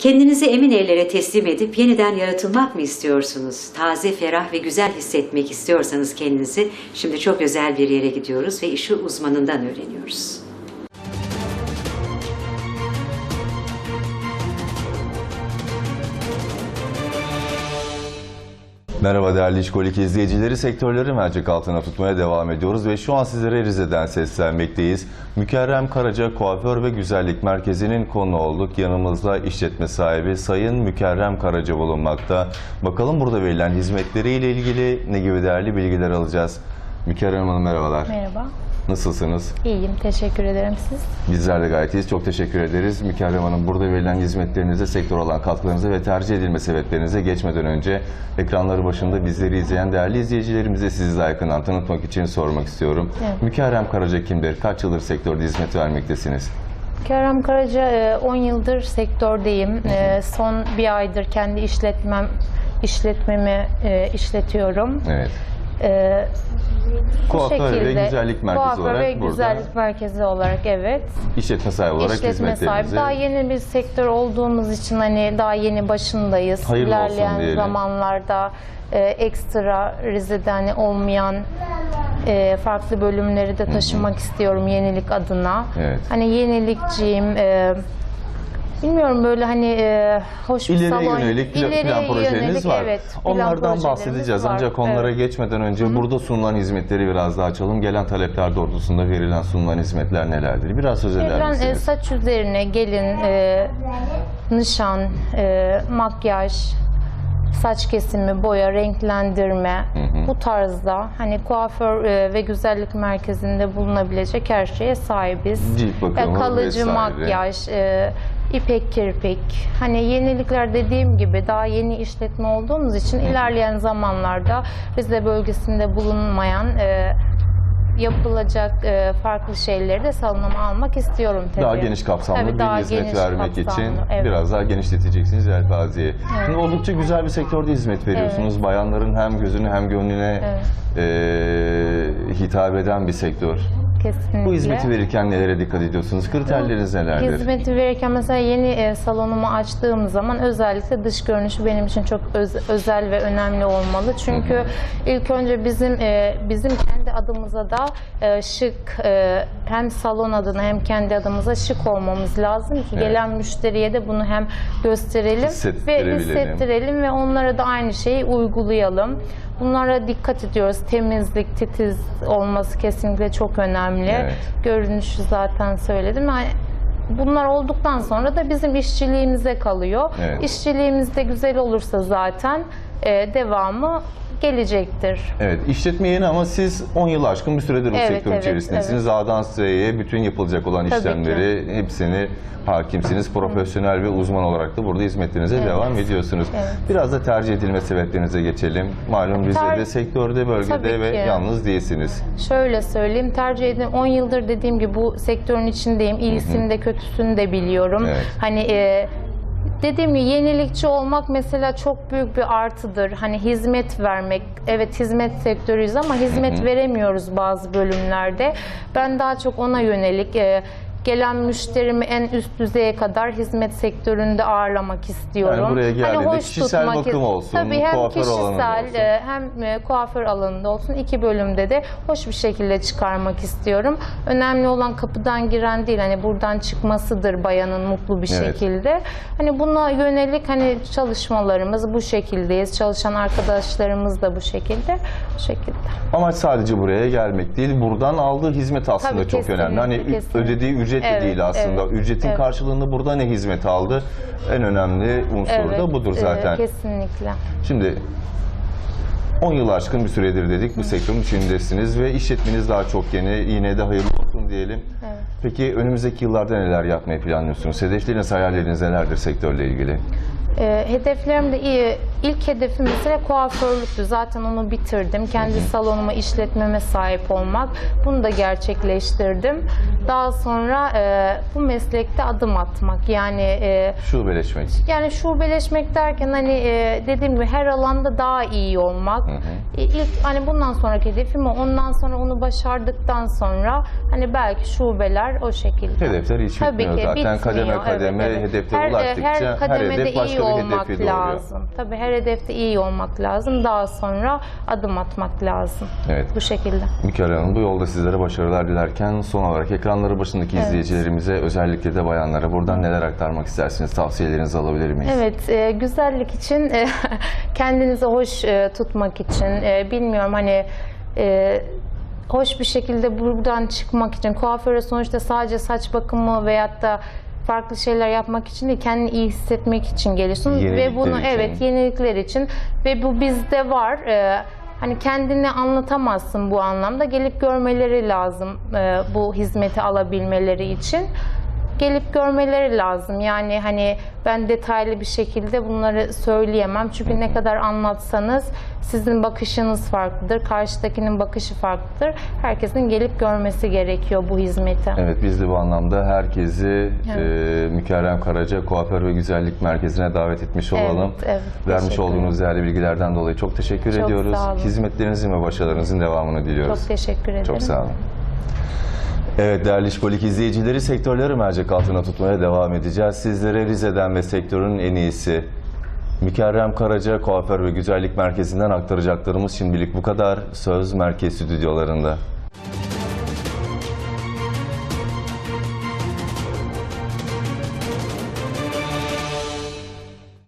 Kendinizi emin ellere teslim edip yeniden yaratılmak mı istiyorsunuz? Taze, ferah ve güzel hissetmek istiyorsanız kendinizi şimdi çok özel bir yere gidiyoruz ve işi uzmanından öğreniyoruz. Merhaba değerli İşkolik izleyicileri. Sektörleri mercek altına tutmaya devam ediyoruz ve şu an sizlere Rize'den seslenmekteyiz. Mükerrem Karaca Kuaför ve Güzellik Merkezi'nin konu olduk. Yanımızda işletme sahibi Sayın Mükerrem Karaca bulunmakta. Bakalım burada verilen hizmetleriyle ilgili ne gibi değerli bilgiler alacağız. Mükerrem Hanım merhabalar. Merhaba. Nasılsınız? İyiyim. Teşekkür ederim siz. Bizler de gayet iyiyiz. Çok teşekkür ederiz. Mükerrem Hanım burada verilen hizmetlerinize, sektör olan katkılarınıza ve tercih edilme sebeplerinize geçmeden önce ekranları başında bizleri izleyen değerli izleyicilerimize sizi daha yakından tanıtmak için sormak istiyorum. Evet. Mükerrem Karaca kimdir? Kaç yıldır sektörde hizmet vermektesiniz? Kerem Karaca e, 10 yıldır sektördeyim. E, Son bir aydır kendi işletmem işletmemi e, işletiyorum. Evet. E, bu Kuaför ve güzellik merkezi kuaför olarak ve burada güzellik merkezi olarak evet. işletme sahibi olarak İşletme sahibi. hizmetlerinizi Daha yeni bir sektör olduğumuz için hani daha yeni başındayız. Hayırlı olsun İlerleyen diyelim. zamanlarda e, ekstra Rize'de hani olmayan e, farklı bölümleri de taşımak istiyorum yenilik adına. Evet. Hani yenilikçiyim. e, bilmiyorum böyle hani e, hoş bir İleriye salon. yönelik plan, İleriye plan projeniz yönelik, var. Evet, plan Onlardan bahsedeceğiz var. ancak onlara Evet. geçmeden önce burada sunulan hizmetleri biraz daha açalım. Gelen talepler doğrultusunda verilen sunulan hizmetler nelerdir? Biraz söz eder e, misiniz? saç üzerine gelin, e, nişan, e, makyaj, saç kesimi, boya, renklendirme bu tarzda hani kuaför e, ve güzellik merkezinde bulunabilecek her şeye sahibiz. Cilt bakımı E, kalıcı vesaire. makyaj, e, ipek kirpik. Hani yenilikler dediğim gibi daha yeni işletme olduğumuz için ilerleyen zamanlarda Rize bölgesinde bulunmayan e, yapılacak e, farklı şeyleri de salonuma almak istiyorum tabii. Daha geniş kapsamlı Tabii, bir daha hizmet geniş vermek kapsamlı, için evet. biraz daha genişleteceksiniz yelpazeyi. Şimdi oldukça güzel bir sektörde hizmet veriyorsunuz. Bayanların hem gözüne hem gönlüne Evet. eee, hitap eden bir sektör. Kesinlikle. Bu hizmeti verirken nelere dikkat ediyorsunuz? Kriterleriniz nelerdir? Hizmeti verirken mesela yeni e, salonumu açtığım zaman özellikle dış görünüşü benim için çok öz- özel ve önemli olmalı. Çünkü ilk önce bizim e, bizim kendi adımıza da e, şık e, hem salon adına hem kendi adımıza şık olmamız lazım ki Evet. gelen müşteriye de bunu hem gösterelim ve hissettirelim ve onlara da aynı şeyi uygulayalım. Bunlara dikkat ediyoruz. Temizlik, titiz olması kesinlikle çok önemli. Evet. Görünüşü zaten söyledim. Yani bunlar olduktan sonra da bizim işçiliğimize kalıyor. Evet. İşçiliğimiz de güzel olursa zaten e, devamı gelecektir. Evet, işletme yeni ama siz 10 yıl aşkın bir süredir bu Evet, sektörün evet, içerisindesiniz. A'dan Z'ye bütün yapılacak olan Tabii işlemleri hepsini hakimsiniz. Profesyonel ve uzman olarak da burada hizmetlerinize Evet. devam ediyorsunuz. Evet. Biraz da tercih edilme sebeplerinize geçelim. Malum Rize'de, Ter- sektörde, bölgede Tabii ve ki. yalnız değilsiniz. Şöyle söyleyeyim, tercih edin 10 yıldır dediğim gibi bu sektörün içindeyim. İyisini de kötüsünü de biliyorum. Evet. Hani e, dediğim gibi yenilikçi olmak mesela çok büyük bir artıdır. Hani hizmet vermek, evet hizmet sektörüyüz ama hizmet veremiyoruz bazı bölümlerde. Ben daha çok ona yönelik e, gelen müşterimi en üst düzeye kadar hizmet sektöründe ağırlamak istiyorum. Hani Yani buraya geldiğinde hoş kişisel tutmak- bakım olsun, Tabii hem kuaför kişisel olsun. hem e, kuaför alanında olsun iki bölümde de hoş bir şekilde çıkarmak istiyorum. Önemli olan kapıdan giren değil hani buradan çıkmasıdır bayanın mutlu bir Evet. şekilde. Hani buna yönelik hani çalışmalarımız bu şekildeyiz. Çalışan arkadaşlarımız da bu şekilde. Bu şekilde. Amaç sadece buraya gelmek değil, buradan aldığı hizmet aslında Tabii, çok önemli. Hani kesinlikle. ödediği ücret de Evet, değil aslında. evet, Ücretin evet. karşılığında burada ne hizmet aldı? En önemli unsur da budur zaten. kesinlikle. Şimdi 10 yıl aşkın bir süredir dedik bu sektörün içindesiniz ve işletmeniz daha çok yeni. Yine de hayırlı olsun diyelim. Evet. Peki önümüzdeki yıllarda neler yapmayı planlıyorsunuz? Hedefleriniz, hayalleriniz nelerdir sektörle ilgili? E, hedeflerim de iyi ilk hedefim mesela kuaförlüktü. Zaten onu bitirdim. Kendi salonuma, işletmeme sahip olmak. Bunu da gerçekleştirdim. Daha sonra e, bu meslekte adım atmak. Yani e, Şubeleşmek. yani şubeleşmek derken hani e, dediğim gibi her alanda daha iyi olmak. E, ilk hani bundan sonraki hedefim o. Ondan sonra onu başardıktan sonra hani belki şubeler o şekilde. Hedefler hiç Tabii bitmiyor ki zaten. bitmiyor. Kademe Evet, kademe evet. hedeflere her, e, ulaştıkça her her kademede hedef başka iyi bir olmak hedefi doğuruyor. lazım. Tabii her hedefte iyi olmak lazım. Daha sonra adım atmak lazım. Evet. Bu şekilde. Mükemmel Hanım bu yolda sizlere başarılar dilerken son olarak ekranları başındaki izleyicilerimize özellikle de bayanlara buradan neler aktarmak istersiniz? Tavsiyelerinizi alabilir miyiz? Evet, e, güzellik için, e, kendinizi hoş e, tutmak için, e, bilmiyorum hani e, hoş bir şekilde buradan çıkmak için, kuaföre sonuçta sadece saç bakımı veyahut da farklı şeyler yapmak için değil, kendini iyi hissetmek için geliyorsun ve bunu için. evet yenilikler için ve bu bizde var. E, Hani kendini anlatamazsın bu anlamda. Gelip görmeleri lazım e, bu hizmeti alabilmeleri için gelip görmeleri lazım. Yani hani ben detaylı bir şekilde bunları söyleyemem. Çünkü ne kadar anlatsanız sizin bakışınız farklıdır, karşıdakinin bakışı farklıdır. Herkesin gelip görmesi gerekiyor bu hizmeti. Evet biz de bu anlamda herkesi e, Mükerrem Karaca Kuaför ve Güzellik Merkezi'ne davet etmiş olalım. Evet, evet. Vermiş olduğunuz değerli bilgilerden dolayı çok teşekkür Çok ediyoruz. Hizmetlerinizin ve başarılarınızın devamını diliyoruz. Çok teşekkür ederim. Çok sağ olun. Evet değerli İşkolik izleyicileri sektörleri mercek altına tutmaya devam edeceğiz. Sizlere Rize'den ve sektörün en iyisi Mükerrem Karaca Kuaför ve Güzellik Merkezi'nden aktaracaklarımız şimdilik bu kadar. Söz Merkez Stüdyolarında.